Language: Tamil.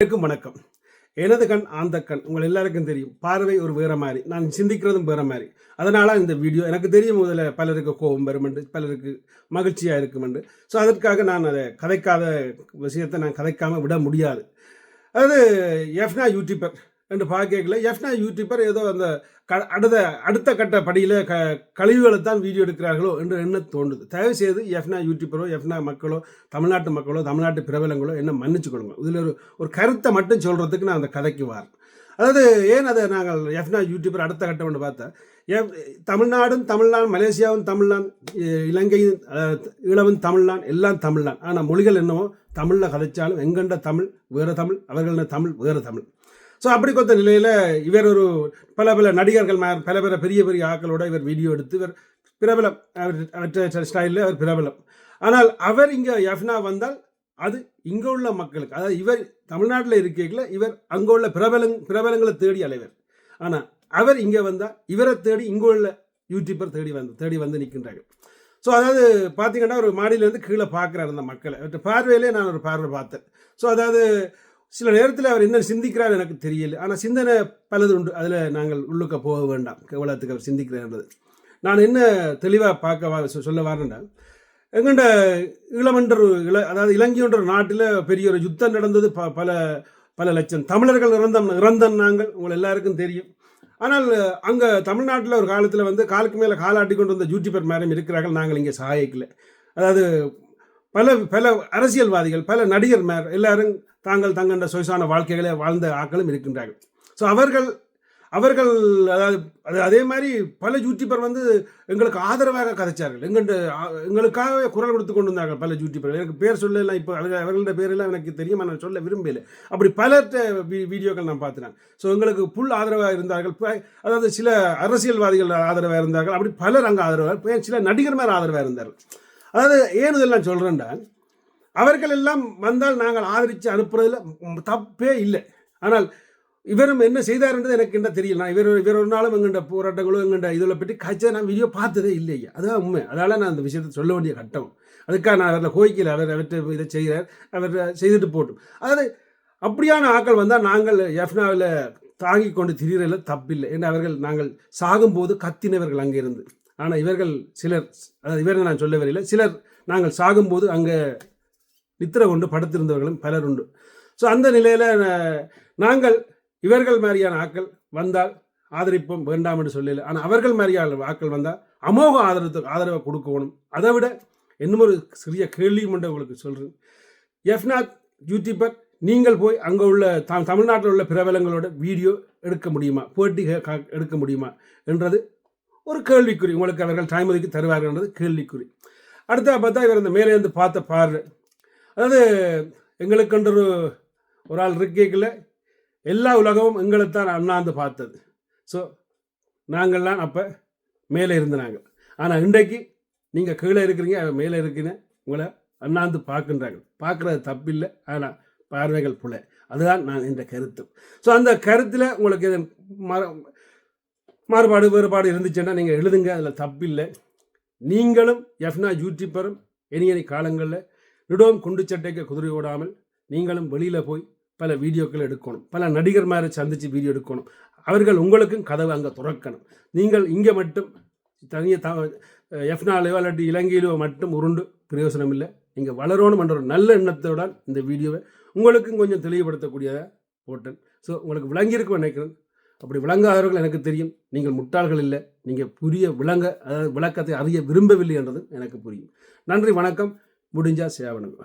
அனைவருக்கும் வணக்கம். எனது கண் ஆந்த கண் உங்கள் எல்லாருக்கும் தெரியும். பார்வை ஒரு வேற மாதிரி. நான் சிந்திக்கிறதும் வேற மாதிரி. அதனால இந்த வீடியோ எனக்கு தெரியும் முதல்ல பலருக்கு கோபம் வருமெண்டு பலருக்கு மகிழ்ச்சியாக இருக்குமென்று ஸோ அதற்காக நான் அதை கதைக்காத விஷயத்தை நான் கதைக்காமல் விட முடியாது. அதாவது எஃப்னா யூடியூபர் என்று பார்க்கல எஃப்னா யூடியூபர் ஏதோ அந்த க அடுத்த அடுத்த கட்ட படியில் க கழிவுகளை தான் வீடியோ எடுக்கிறார்களோ என்று என்ன தோன்றுது? தயவு செய்து எஃப்னா யூடியூபரோ எஃப்னா மக்களோ தமிழ்நாட்டு மக்களோ தமிழ்நாட்டு பிரபலங்களோ என்ன மன்னிச்சுக்கொள்ளுங்க இதில் ஒரு ஒரு கருத்தை மட்டும் சொல்கிறதுக்கு நான் அந்த கதைக்கு வரேன். அதாவது ஏன் அதை நாங்கள் எஃப்னா யூடியூபர் அடுத்த கட்டம் என்று பார்த்தேன் எஃப் தமிழ்நாடும் தமிழ்நாடு மலேசியாவும் தமிழ்நான் இலங்கையும் இளவும் தமிழ்நான் எல்லாம் தமிழ்நான் ஆனால் மொழிகள் என்னவோ தமிழில் கதைச்சாலும் எங்கண்ட தமிழ் வேறு தமிழ் அவர்கள தமிழ் வேறு தமிழ். ஸோ அப்படி கொத்த நிலையில் இவர் ஒரு பல பல நடிகர்கள் பல பல பெரிய பெரிய ஆக்களோட இவர் வீடியோ எடுத்து இவர் பிரபலம். அவர் அவற்ற ஸ்டைலில் அவர் பிரபலம். ஆனால் அவர் இங்கே எஃப்னா வந்தால் அது இங்கே உள்ள மக்களுக்கு அதாவது இவர் தமிழ்நாட்டில் இருக்கையில் இவர் அங்கே உள்ள பிரபலங் பிரபலங்களை தேடி அலைவர். ஆனால் அவர் இங்கே வந்தால் இவரை தேடி இங்கே உள்ள யூடியூப்பர் தேடி வந்து தேடி வந்து நிற்கின்றார்கள் ஸோ அதாவது பார்த்தீங்கன்னா ஒரு மாடியிலேருந்து கீழே பார்க்குறாரு அந்த மக்களை. பார்வையிலே நான் ஒரு பார்வை பார்த்தேன். ஸோ அதாவது சில நேரத்தில் அவர் என்ன சிந்திக்கிறார் எனக்கு தெரியல. ஆனால் சிந்தனை பலது உண்டு. அதில் நாங்கள் உள்ளுக்க போக வேண்டாம். எவ்வளோத்துக்கு அவர் சிந்திக்கிறார்ன்றது நான் என்ன தெளிவாக பார்க்க வா- சொ- சொல்ல வரேன்டா எங்கண்ட ஈழமன்ற இள அதாவது இலங்கைன்ற நாட்டில் பெரிய ஒரு யுத்தம் நடந்தது. ப பல பல லட்சம் தமிழர்கள் இறந்த இறந்தன் நாங்கள். உங்களை எல்லாருக்கும் தெரியும். ஆனால் அங்கே தமிழ்நாட்டில் ஒரு காலத்தில் வந்து காலுக்கு மேலே காலாட்டி கொண்டு வந்த ஜூட்டிபர் மேடம் இருக்கிறார்கள். நாங்கள் இங்கே சாயக்கில் அதாவது பல பல அரசியல்வாதிகள் பல நடிகர் மேர் எல்லாரும் தாங்கள் தங்கண்ட சொயசான வாழ்க்கைகளை வாழ்ந்த ஆக்களும் இருக்கின்றார்கள். ஸோ அவர்கள் அவர்கள் அதாவது அது அதே மாதிரி பல யூடியூபர் வந்து எங்களுக்கு ஆதரவாக கதைச்சார்கள். எங்கள்ட எங்களுக்காகவே குரல் கொடுத்து கொண்டு வந்தார்கள் பல யூடியூபர் எனக்கு பேர் சொல்லலாம் இப்போ அவர்கள் அவர்களோட பேரெல்லாம் எனக்கு தெரியும் நான் சொல்ல விரும்பல அப்படி பல வீடியோக்கள் நான் பார்த்தேன் ஸோ எங்களுக்கு புல் ஆதரவாக இருந்தார்கள். அதாவது சில அரசியல்வாதிகள் ஆதரவாக இருந்தார்கள். அப்படி பலர் அங்கே ஆதரவாக சில நடிகர் மேலே ஆதரவாக இருந்தார்கள். அதாவது ஏன் இதெல்லாம் சொல்கிறேன்டா அவர்கள் எல்லாம் வந்தால் நாங்கள் ஆதரித்து அனுப்புறதில் தப்பே இல்லை. ஆனால் இவரும் என்ன செய்தார் என்றது எனக்கு என்ன தெரியல. நான் இவர் இவர் ஒரு நாளும் எங்கள்கிட்ட போராட்டங்களோ எங்கள்கிட்ட இதில் பற்றி கச்ச நான் வீடியோ பார்த்ததே இல்லையா. அதுதான் உண்மை. அதனால் நான் அந்த விஷயத்தை சொல்ல வேண்டிய கட்டம். அதுக்காக நான் அவரில் கோயிக்கல அவர் அவர்கிட்ட இதை செய்கிறார். அவர் செய்துட்டு போட்டும். அதாவது அப்படியான ஆட்கள் வந்தால் நாங்கள் எஃப்னாவில் தாங்கி கொண்டு திரிகிறதுல தப்பில்லை. ஏன்னா அவர்கள் நாங்கள் சாகும்போது கத்தினவர்கள் அங்கே இருந்து ஆனால் இவர்கள் சிலர் அதாவது இவர்கள் நான் சொல்ல வரையில் சிலர் நாங்கள் சாகும்போது அங்கே நித்திர கொண்டு படுத்திருந்தவர்களும் பலர் உண்டு. ஸோ அந்த நிலையில் நாங்கள் இவர்கள் மாதிரியான ஆட்கள் வந்தால் ஆதரிப்போம் வேண்டாம் என்று சொல்லல. ஆனால் அவர்கள் மாதிரியான ஆட்கள் வந்தால் அமோக ஆதரவு ஆதரவை கொடுக்கணும். அதை விட இன்னும் ஒரு சிறிய கேள்வி மட்டும் உங்களுக்கு சொல்கிறேன் எஃப்நாத் யூடியூபர் நீங்கள் போய் அங்கே உள்ள த தமிழ்நாட்டில் உள்ள பிரபலங்களோட வீடியோ எடுக்க முடியுமா? போட்டி கா- எடுக்க முடியுமா? என்றது ஒரு கேள்விக்குறி. உங்களுக்கு அவர்கள் டைம் ஒதுக்கி தருவார்கள்ன்றது கேள்விக்குறி. அடுத்த பார்த்தா இவர் இந்த மேலே இருந்து பார்த்த பார்வை அதாவது எங்களுக்கென்று ஒரு ஆள் இருக்கைக்குள்ள எல்லா உலகமும் எங்களைத்தான் அண்ணாந்து பார்த்தது. ஸோ நாங்கள்லாம் அப்போ மேலே இருந்து நாங்கள் ஆனால் இன்றைக்கு நீங்கள் கீழே இருக்கிறீங்க மேலே இருக்கிறீங்க உங்களை அண்ணாந்து பார்க்கின்றாங்க பார்க்குறது தப்பில்லை ஆனால் பார்வைகள் புல. அதுதான் நான் இந்த கருத்து. ஸோ அந்த கருத்தில் உங்களுக்கு எது மாறுபாடு வேறுபாடு இருந்துச்சுன்னா நீங்கள் எழுதுங்க அதில் தப்பில்லை. நீங்களும் எஃப்னா யூடியூப்பரும் இனி இனி காலங்களில் நிடோம் குண்டு சட்டைக்கு குதிரை ஓடாமல் நீங்களும் வெளியில் போய் பல வீடியோக்கள் எடுக்கணும். பல நடிகர்மாரை சந்தித்து வீடியோ எடுக்கணும். அவர்கள் உங்களுக்கும் கதவு அங்கே துறக்கணும். நீங்கள் இங்கே மட்டும் தனியாக த எஃப்னாலேயோ இல்லாட்டி இலங்கையிலோ மட்டும் உருண்டு பிரயோசனம் இல்லை நீங்கள் வளரணும் என்ற ஒரு நல்ல எண்ணத்தோட இந்த வீடியோவை உங்களுக்கும் கொஞ்சம் தெளிவுபடுத்தக்கூடியதாக போட்டேன் ஸோ உங்களுக்கு விளங்கியிருக்கும் நினைக்கிறேன். அப்படி விளங்காதவர்கள் எனக்கு தெரியும். நீங்கள் முட்டாள்கள் இல்லை. நீங்கள் புரிய விளங்க அதாவது விளக்கத்தை அறிய விரும்பவில்லை என்றதும் எனக்கு புரியும். நன்றி வணக்கம். முடிஞ்சால் சேவனுங்க